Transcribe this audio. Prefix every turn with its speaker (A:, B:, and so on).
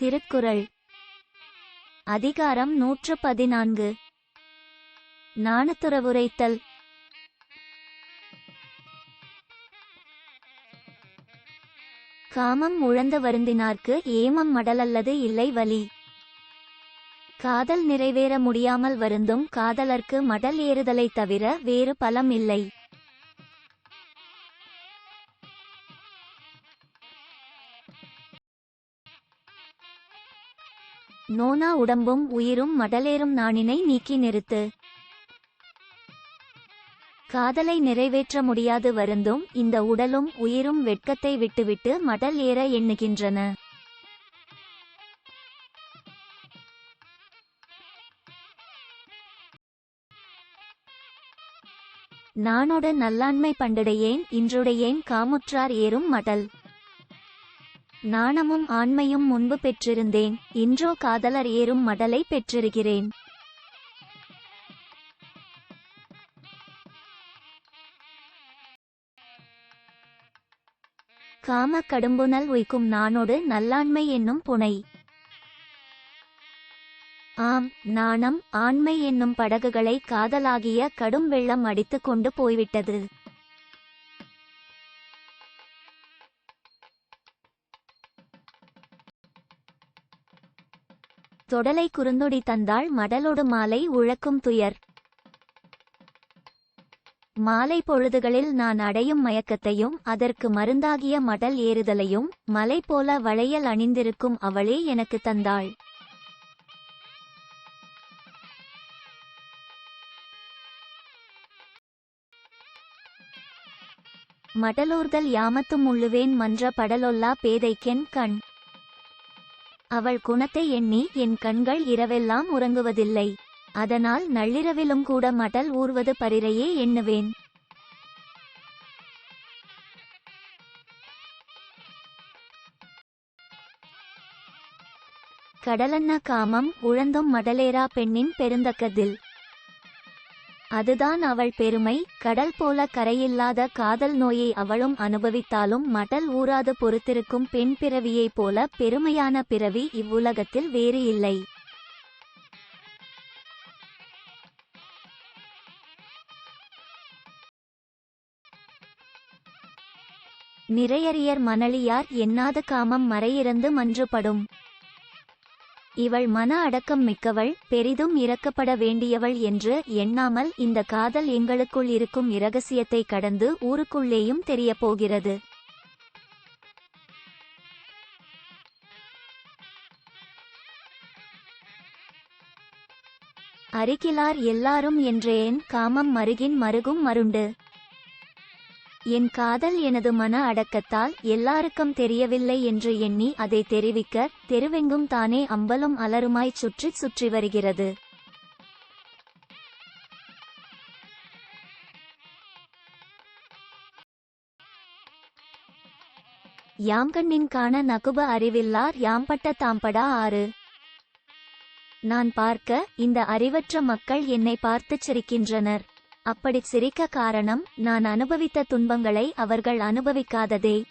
A: திருக்குறள். அதிகாரம் நூற்று பதினான்கு நாணத்துறவுரைத்தல் காமம் உழந்த வருந்தினார்க்கு ஏமம் மடலல்லது இல்லை வலி. காதல் நிறைவேற முடியாமல் வருந்தும் காதலர்க்கு மடல் ஏறுதலை தவிர வேறு பலம் இல்லை. நோனா உடம்பும் உயிரும் மடலேறும் நாணினை நீக்கி நிறுத்து. காதலை நிறைவேற்ற முடியாது வருந்தும் இந்த உடலும் உயிரும் வெட்கத்தை விட்டுவிட்டு மடல் ஏற எண்ணுகின்றன. நானோட நல்லாண்மை பண்டிடையேன் இன்றுடையேன் காமுற்றார் ஏறும் மடல். நாணமும் ஆண்மையும் முன்பு பெற்றிருந்தேன். இன்றோ காதலர் ஏறும் மடலை பெற்றிருக்கிறேன். காம கடும்புனல் உய்க்கும் நானோடு நல்லாண்மை என்னும் புனை. ஆம் நாணம் ஆண்மை என்னும் படகுகளை காதலாகிய கடும் வெள்ளம் அடித்துக் கொண்டு போய்விட்டது. தொடலை குறுந்தொடி தந்தாள் மடலொடு மாலை உழக்கும் துயர். மாலை பொழுதுகளில் நான் அடையும் மயக்கத்தையும் அதற்கு மருந்தாகிய மடல் ஏறுதலையும் மலை போல வளையல் அணிந்திருக்கும் அவளே எனக்கு தந்தாள். மடலூர்தல் யாமத்தும் உள்ளுவேன் மன்ற படலொல்லா பேதைக்கென் கண். அவள் குணத்தை எண்ணி என் கண்கள் இரவெல்லாம் உறங்குவதில்லை. அதனால் நள்ளிரவிலும் கூட மடல் ஊர்வது பரிரையே எண்ணுவேன். கடலன்ன காமம் உழந்தும் மடலேரா பெண்ணின் பெருந்தக்கதில். அதுதான் அவள் பெருமை. கடல் போல கரையில்லாத காதல் நோயை அவளும் அனுபவித்தாலும் மடல் ஊறாது பொறுத்திருக்கும் பெண் பிறவியைப் போல பெருமையான பிறவி இவ்வுலகத்தில் வேறு இல்லை. நிறையறியர் மணலியார் எண்ணாத காமம் மறையிறந்து மன்றுபடும். இவள் மன அடக்கம் மிக்கவள் பெரிதும் இறக்கப்பட வேண்டியவள் என்று எண்ணாமல் இந்த காதல் எங்களுக்குள் இருக்கும் இரகசியத்தை கடந்து ஊருக்குள்ளேயும் தெரியப்போகிறது. அருகிலார் எல்லாரும் என்றேன் காமம் மருகின் மருகும் மருண்டு. என் காதல் எனது மன அடக்கத்தால் எல்லாருக்கும் தெரியவில்லை என்று எண்ணி அதை தெரிவிக்க தெருவெங்கும் தானே அம்பலம் அலருமாய் சுற்றி சுற்றி வருகிறது. யாம்கண்ணின் காண நகுப அறிவில்லார் யாம்பட்ட தாம்படா ஆறு. நான் பார்க்க இந்த அறிவற்ற மக்கள் என்னை பார்த்துச் சிரிக்கின்றனர். அப்படிச் சிரிக்க காரணம் நான் அனுபவித்த துன்பங்களை அவர்கள் அனுபவிக்காததே.